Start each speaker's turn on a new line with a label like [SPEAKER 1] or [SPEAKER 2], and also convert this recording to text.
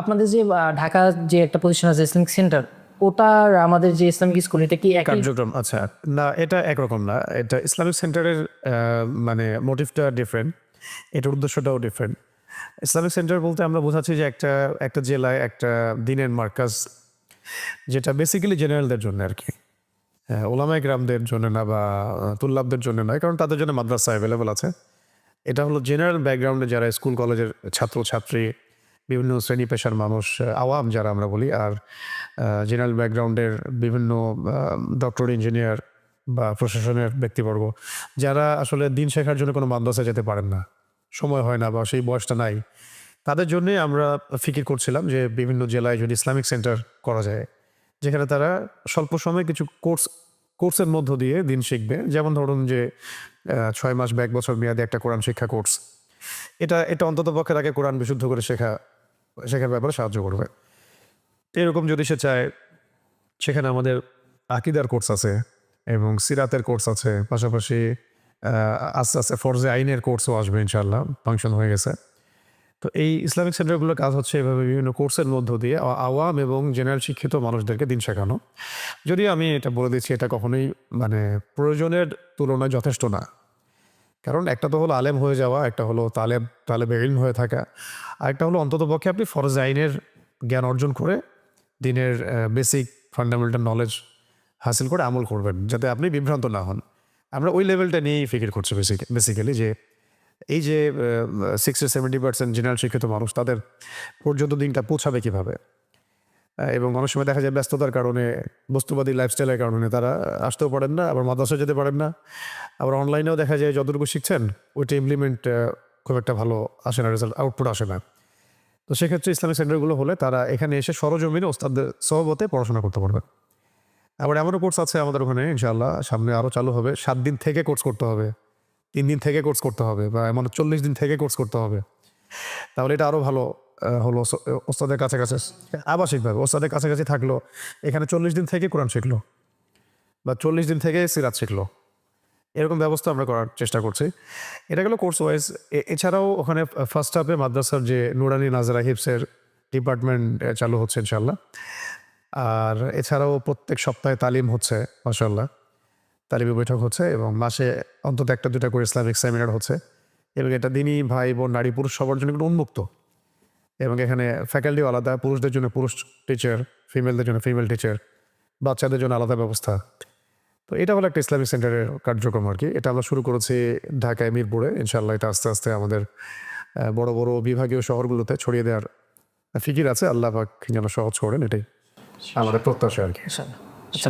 [SPEAKER 1] আপনাদের যে ঢাকা যে একটা প্রতিষ্ঠান আছে ইসলামিক সেন্টার ওটার আমাদের যে ইসলামিক স্কুল এটা কি
[SPEAKER 2] কার্যক্রম আচ্ছা না, এটা একরকম না। এটা ইসলামিক সেন্টারের মানে মোটিভটা ডিফারেন্ট এটার উদ্দেশ্যটাও ডিফারেন্ট ইসলামিক সেন্টার বলতে আমরা বোঝাচ্ছি যে একটা একটা জেলায়, একটা দিনের মার্কাজ, যেটা বেসিক্যালি জেনারেলদের জন্য আর কি। ওলামায় গ্রামদের জন্য না বা তুল্লাবদের জন্য নয়, কারণ তাদের জন্য মাদ্রাসা অ্যাভেলেবল আছে। এটা হলো জেনারেল ব্যাকগ্রাউন্ডে যারা স্কুল কলেজের ছাত্র ছাত্রী বিভিন্ন শ্রেণি পেশার মানুষ আওয়াম যারা আমরা বলি, আর জেনারেল ব্যাকগ্রাউন্ডের বিভিন্ন ডক্টর ইঞ্জিনিয়ার বা প্রশাসনের ব্যক্তিবর্গ, যারা আসলে দিন শেখার জন্য কোনো মাদ্রাসায় যেতে পারেন না, সময় হয় না বা সেই বয়সটা নাই, তাদের জন্যে আমরা ফিকির করছিলাম যে বিভিন্ন জেলায় যদি ইসলামিক সেন্টার করা যায়, যেখানে তারা স্বল্প সময়ে কিছু কোর্স, কোর্সের মধ্য দিয়ে দিন শিখবে। যেমন ধরুন যে ছয় মাস বা এক বছর মেয়াদে একটা কোরআন শিক্ষা কোর্স, এটা এটা অন্তত পক্ষে তাকে কোরআন বিশুদ্ধ করে শেখা শেখার ব্যাপারে সাহায্য করবে। এরকম যদি সে চায়, সেখানে আমাদের আকিদার কোর্স আছে এবং সিরাতের কোর্স আছে, পাশাপাশি আস্তে আস্তে ফরজে আইনের কোর্সও আসবে ইনশাল্লাহ ফাংশন হয়ে গেছে। তো এই ইসলামিক সেন্টারগুলোর কাজ হচ্ছে এভাবে বিভিন্ন কোর্সের মধ্য দিয়ে আওয়াম এবং জেনারেল শিক্ষিত মানুষদেরকে দিন শেখানো। যদিও আমি এটা বলে দিচ্ছি, এটা কখনোই মানে প্রয়োজনের তুলনায় যথেষ্ট না। কারণ একটা তো হলো আলেম হয়ে যাওয়া, একটা হলো তালেব তালেব ইলম হয়ে থাকা, আর একটা হলো অন্তত পক্ষে আপনি ফরজ আইনের জ্ঞান অর্জন করে দিনের বেসিক ফান্ডামেন্টাল নলেজ হাসিল করে আমল করবেন, যাতে আপনি বিভ্রান্ত না হন। আমরা ওই লেভেলটা নিয়েই ফিকির করছি বেসিক বেসিক্যালি যে এই যে সিক্সটি সেভেন্টি পার্সেন্ট জেনারেল শিক্ষিত মানুষ তাদের পর্যন্ত দিনটা পৌঁছাবে কীভাবে? এবং অনেক সময় দেখা যায় ব্যস্ততার কারণে, বস্তুবাদী লাইফস্টাইলের কারণে তারা আসতেও পারেন না, আবার মাদ্রাসায় যেতে পারেন না। আবার অনলাইনেও দেখা যায় যতটুকু শিখছেন, ওইটা ইমপ্লিমেন্ট খুব একটা ভালো আসে না রেজাল্ট আউটপুট আসে না। তো সেক্ষেত্রে ইসলামিক সেন্টারগুলো হলে তারা এখানে এসে সরজমিনে ওস্তাদদের সহবতে পড়াশোনা করতে পারবে আবার এমনও কোর্স আছে আমাদের ওখানে, ইনশাআল্লাহ, সামনে আরও চালু হবে। সাত দিন থেকে কোর্স করতে হবে, তিন দিন থেকে কোর্স করতে হবে, বা এমন চল্লিশ দিন থেকে কোর্স করতে হবে। তাহলে এটা আরও ভালো হলো ওস্তাদের কাছাকাছি আবাসিকভাবে। ওস্তাদের কাছাকাছি থাকল, এখানে চল্লিশ দিন থেকে কোরআন শিখলো বা চল্লিশ দিন থেকে সিরাত শিখলো। এরকম ব্যবস্থা আমরা করার চেষ্টা করছি। এটা গেলো কোর্স ওয়াইজ এছাড়াও ওখানে ফার্স্ট হাফে মাদ্রাসার যে নুরানি নাজরা হিপসের ডিপার্টমেন্ট চালু হচ্ছে ইনশাল্লাহ আর এছাড়াও প্রত্যেক সপ্তাহে তালিম হচ্ছে মাসাল্লাহ তালিমি বৈঠক হচ্ছে এবং মাসে অন্তত একটা দুটা করে ইসলামিক সেমিনার হচ্ছে। এবং এটা দিনই ভাই বোন, নারী, পুরুষ, সবার জন্য উন্মুক্ত। এবং এখানে ফ্যাকাল্টিও আলাদা, পুরুষদের জন্য পুরুষ টিচার ফিমেলদের জন্য ফিমেল টিচার বাচ্চাদের জন্য আলাদা ব্যবস্থা। তো এটা হলো একটা ইসলামিক সেন্টারের কার্যক্রম আর কি। এটা আমরা শুরু করেছি ঢাকায়, মিরপুরে। ইনশাল্লাহ এটা আস্তে আস্তে আমাদের বড় বড় বিভাগীয় শহরগুলোতে ছড়িয়ে দেওয়ার ফিকির আছে। আল্লাহ পাক যেন সহজ করেন, এটাই আমাদের প্রত্যাশা আর কি।
[SPEAKER 1] আচ্ছা